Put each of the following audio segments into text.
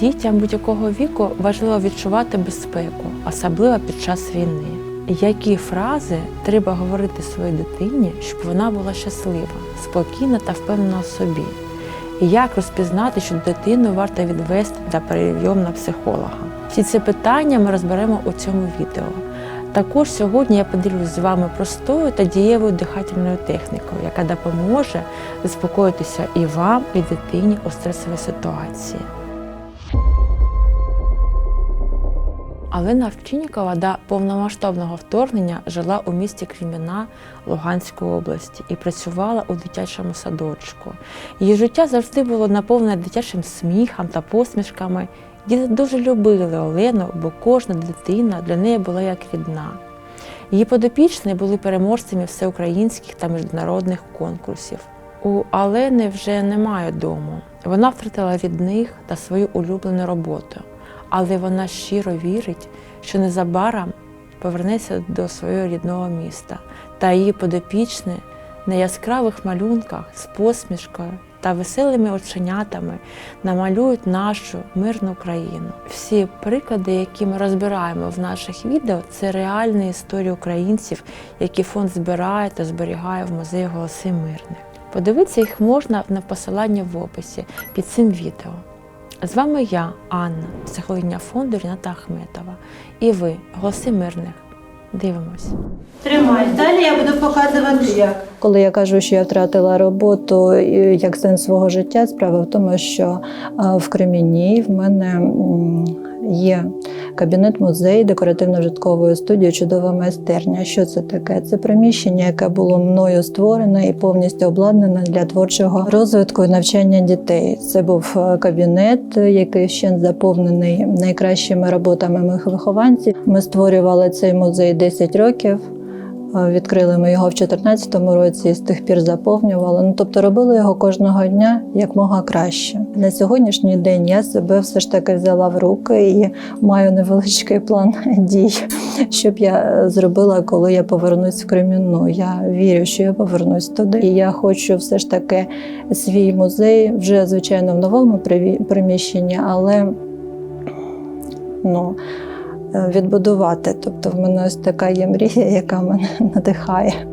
Дітям будь-якого віку важливо відчувати безпеку, особливо під час війни. Які фрази треба говорити своїй дитині, щоб вона була щаслива, спокійна та впевнена в собі? І як розпізнати, що дитину варто відвести на прийом на психолога? Всі ці питання ми розберемо у цьому відео. Також сьогодні я поділюсь з вами простою та дієвою дихательною технікою, яка допоможе заспокоїтися і вам, і дитині у стресовій ситуації. Алина Овчиннікова до повномасштабного вторгнення жила у місті Креміна Луганської області і працювала у дитячому садочку. Її життя завжди було наповнене дитячим сміхом та посмішками. Діти дуже любили Олену, бо кожна дитина для неї була як рідна. Її подопічні були переможцями всеукраїнських та міжнародних конкурсів. У Алени вже немає дому. Вона втратила рідних та свою улюблену роботу але вона щиро вірить, що незабаром повернеться до свого рідного міста та її подопічні на яскравих малюнках з посмішкою та веселими оченятами намалюють нашу мирну країну. Всі приклади, які ми розбираємо в наших відео, це реальні історії українців, які фонд збирає та зберігає в музеї Голоси Мирних. Подивитися їх можна на посиланні в описі під цим відео. З вами я, Анна, психологиня фонду Ріната Ахметова. І ви, голоси мирних. Дивимось. Тримай. Далі я буду показувати як. Коли я кажу, що я втратила роботу як сенс свого життя, справа в тому, що в Креміні в мене м, є кабінет музей декоративно-житкової студії Чудова майстерня. Що це таке? Це приміщення, яке було мною створене і повністю обладнане для творчого розвитку і навчання дітей. Це був е, кабінет, який ще заповнений найкращими роботами моїх вихованців. Ми створювали цей музей 10 років. Відкрили ми його в 2014 році і з тих пір заповнювали. Ну тобто робили його кожного дня якмога краще. На сьогоднішній день я себе все ж таки взяла в руки і маю невеличкий план дій, щоб я зробила, коли я повернусь в Кремінну. Я вірю, що я повернусь туди. І я хочу все ж таки свій музей вже звичайно в новому приміщенні, але ну відбудувати. Тобто в мене ось така є мрія, яка мене надихає.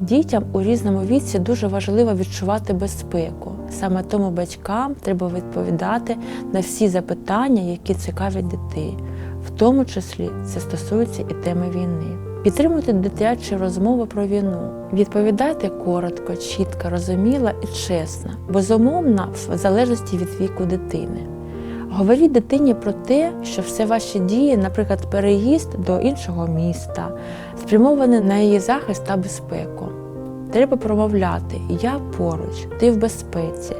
Дітям у різному віці дуже важливо відчувати безпеку. Саме тому батькам треба відповідати на всі запитання, які цікавлять дітей. В тому числі це стосується і теми війни. Підтримуйте дитячі розмови про війну. Відповідайте коротко, чітко, розуміло і чесно, безумовно, в залежності від віку дитини. Говоріть дитині про те, що все ваші дії, наприклад, переїзд до іншого міста, спрямовані на її захист та безпеку. Треба промовляти Я поруч, ти в безпеці.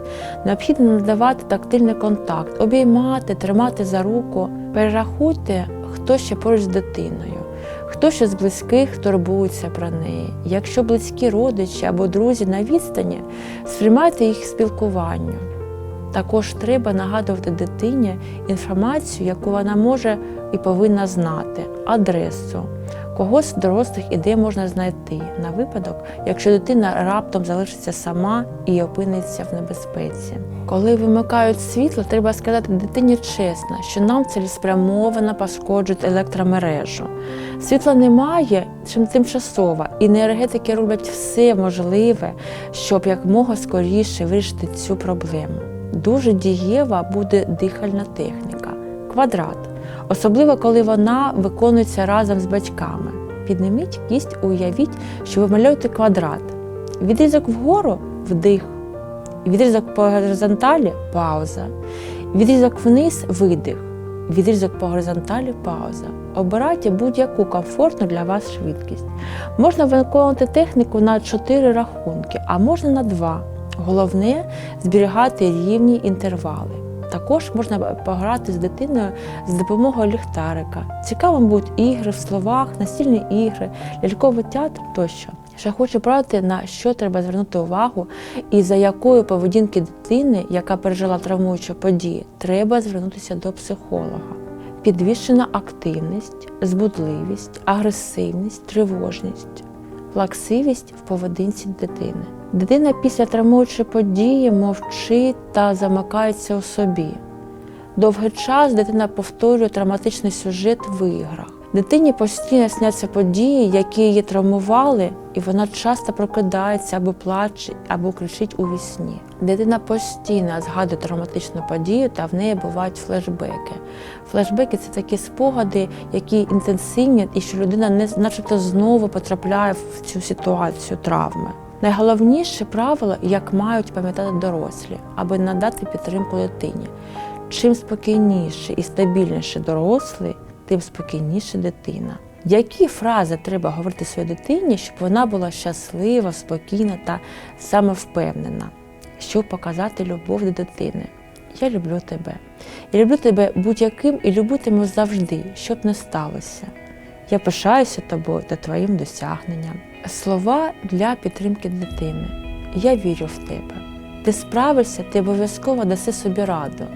Необхідно надавати тактильний контакт, обіймати, тримати за руку. Перерахуйте, хто ще поруч з дитиною, хто ще з близьких турбується про неї. Якщо близькі родичі або друзі на відстані, сприймайте їх спілкуванню. Також треба нагадувати дитині інформацію, яку вона може і повинна знати, адресу, кого з дорослих і де можна знайти на випадок, якщо дитина раптом залишиться сама і опиниться в небезпеці. Коли вимикають світло, треба сказати дитині чесно, що нам цілеспрямовано пошкоджують електромережу. Світла немає, чим тимчасово, і енергетики роблять все можливе, щоб якмога скоріше вирішити цю проблему. Дуже дієва буде дихальна техніка квадрат, особливо коли вона виконується разом з батьками. Підніміть кість, уявіть, що ви малюєте квадрат. Відрізок вгору вдих, відрізок по горизонталі пауза, відрізок вниз видих, відрізок по горизонталі пауза. Обирайте будь-яку комфортну для вас швидкість. Можна виконувати техніку на 4 рахунки, а можна на 2. Головне зберігати рівні інтервали. Також можна пограти з дитиною з допомогою ліхтарика. Цікавим будуть ігри в словах, настільні ігри, ляльковий театр тощо. Ще хочу порадити, на що треба звернути увагу і за якою поведінки дитини, яка пережила травмуючу подію, треба звернутися до психолога. Підвищена активність, збудливість, агресивність, тривожність, плаксивість в поведінці дитини. Дитина після травмуючої події мовчить та замикається у собі. Довгий час дитина повторює травматичний сюжет в іграх. Дитині постійно сняться події, які її травмували, і вона часто прокидається або плаче, або кричить у вісні. Дитина постійно згадує травматичну подію, та в неї бувають флешбеки. Флешбеки це такі спогади, які інтенсивні, і що людина не начебто знову потрапляє в цю ситуацію травми. Найголовніше правило, як мають пам'ятати дорослі, аби надати підтримку дитині. Чим спокійніше і стабільніше дорослий, тим спокійніше дитина. Які фрази треба говорити своїй дитині, щоб вона була щаслива, спокійна та самовпевнена, щоб показати любов до дитини? Я люблю тебе. Я люблю тебе будь-яким і любитиму завжди, щоб не сталося. Я пишаюся тобою та твоїм досягненням. Слова для підтримки дитини. Я вірю в тебе. Ти справишся, ти обов'язково даси собі раду.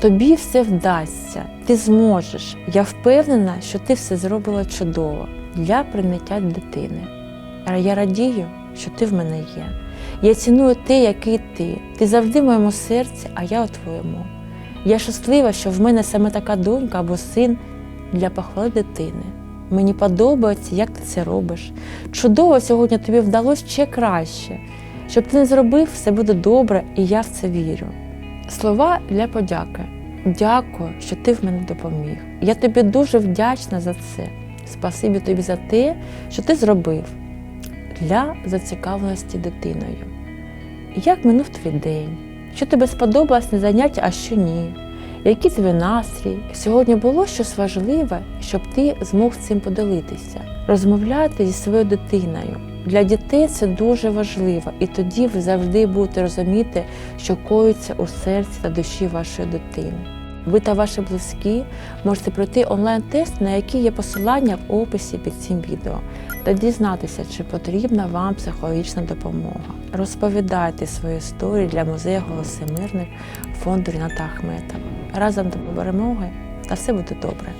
Тобі все вдасться, ти зможеш. Я впевнена, що ти все зробила чудово для прийняття дитини. А Я радію, що ти в мене є. Я ціную те, який ти. Ти завжди в моєму серці, а я у твоєму. Я щаслива, що в мене саме така донька або син для похвали дитини. Мені подобається, як ти це робиш. Чудово сьогодні тобі вдалося ще краще. Щоб ти не зробив, все буде добре, і я в це вірю. Слова для подяки. Дякую, що ти в мене допоміг. Я тобі дуже вдячна за це. Спасибі тобі за те, що ти зробив для зацікавленості дитиною. Як минув твій день? Що тобі сподобалось на заняття, а що ні? Який твій настрій? Сьогодні було щось важливе, щоб ти змог цим поділитися. Розмовляти зі своєю дитиною. Для дітей це дуже важливо, і тоді ви завжди будете розуміти, що коїться у серці та душі вашої дитини. Ви та ваші близькі можете пройти онлайн-тест, на який є посилання в описі під цим відео, та дізнатися, чи потрібна вам психологічна допомога. Розповідайте свої історії для музею голоси мирних фонду Ріната Ахметова. Разом до перемоги та все буде добре.